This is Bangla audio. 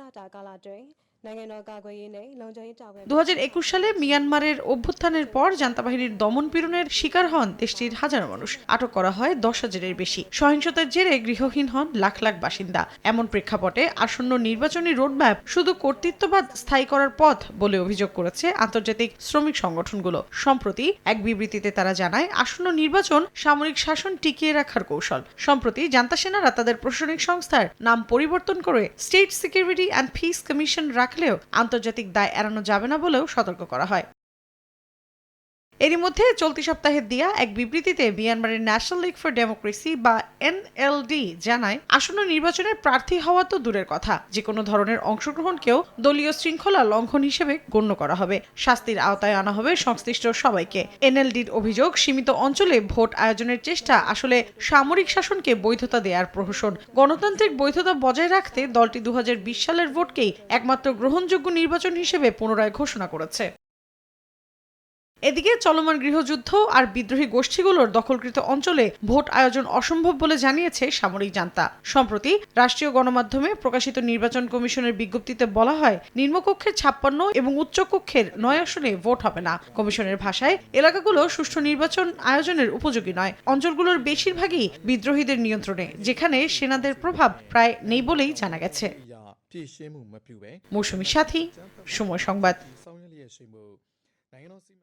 လာတာကာလတွင် နိုင်ငံတော်ကာကွယ်ရေးနဲ့လုံခြုံရေးတာဝန် দু সালে মিয়ানমারের অভ্যুত্থানের পর জান্তা বাহিনীর দমন পীড়নের শিকার হন দেশটির হাজারো মানুষ আটক করা হয় দশ হাজারের বেশি সহিংসতার জেরে গৃহহীন হন লাখ লাখ বাসিন্দা এমন প্রেক্ষাপটে আসন্ন নির্বাচনী রোডম্যাপ শুধু কর্তৃত্ববাদ স্থায়ী করার পথ বলে অভিযোগ করেছে আন্তর্জাতিক শ্রমিক সংগঠনগুলো সম্প্রতি এক বিবৃতিতে তারা জানায় আসন্ন নির্বাচন সামরিক শাসন টিকিয়ে রাখার কৌশল সম্প্রতি জান্তা সেনারা তাদের প্রশাসনিক সংস্থার নাম পরিবর্তন করে state security and peace commission রাখলেও আন্তর্জাতিক দায় এড়ানো যাবে না বলেও সতর্ক করা হয়। এরই মধ্যে চলতি সপ্তাহে দিয়া এক বিবৃতিতে মিয়ানমারের ন্যাশনাল লিগ ফর ডেমোক্রেসি বা এনএলডি জানায়, আসন্ন নির্বাচনে প্রার্থী হওয়া তো দূরের কথা। যে কোনো ধরনের অংশগ্রহণকেও দলীয় শৃঙ্খলা লঙ্ঘন হিসেবে গণ্য করা হবে। শাস্তির আওতায় আনা হবে সংশ্লিষ্ট সবাইকে। এনএলডির অভিযোগ, সীমিত অঞ্চলে ভোট আয়োজনের চেষ্টা আসলে সামরিক শাসনকে বৈধতা দেওয়ার প্রহসন। গণতান্ত্রিক বৈধতা বজায় রাখতে দলটি দু হাজার বিশ সালের ভোটকেই একমাত্র গ্রহণযোগ্য নির্বাচন হিসেবে পুনরায় ঘোষণা করেছে। এদিকে চলমান গৃহযুদ্ধ আর বিদ্রোহী গোষ্ঠীগুলোর দখলকৃত অঞ্চলে ভোট আয়োজন অসম্ভব বলে জানিয়েছে সামরিক জান্তা। সম্প্রতি রাষ্ট্রীয় গণমাধ্যমে প্রকাশিত নির্বাচন কমিশনের বিজ্ঞপ্তিতে বলা হয় নিম্নকক্ষের ছাপ্পান্ন এবং উচ্চকক্ষের নয় আসনে ভোট হবে না। কমিশনের ভাষায়, এলাকাগুলো সুষ্ঠু নির্বাচন আয়োজনের উপযোগী নয়। অঞ্চলগুলোর বেশিরভাগই বিদ্রোহীদের নিয়ন্ত্রণে, যেখানে সেনাদের প্রভাব প্রায় নেই বলেই জানা গেছে। মৌসুমী সাথী, সময় সংবাদ। Tenham-se.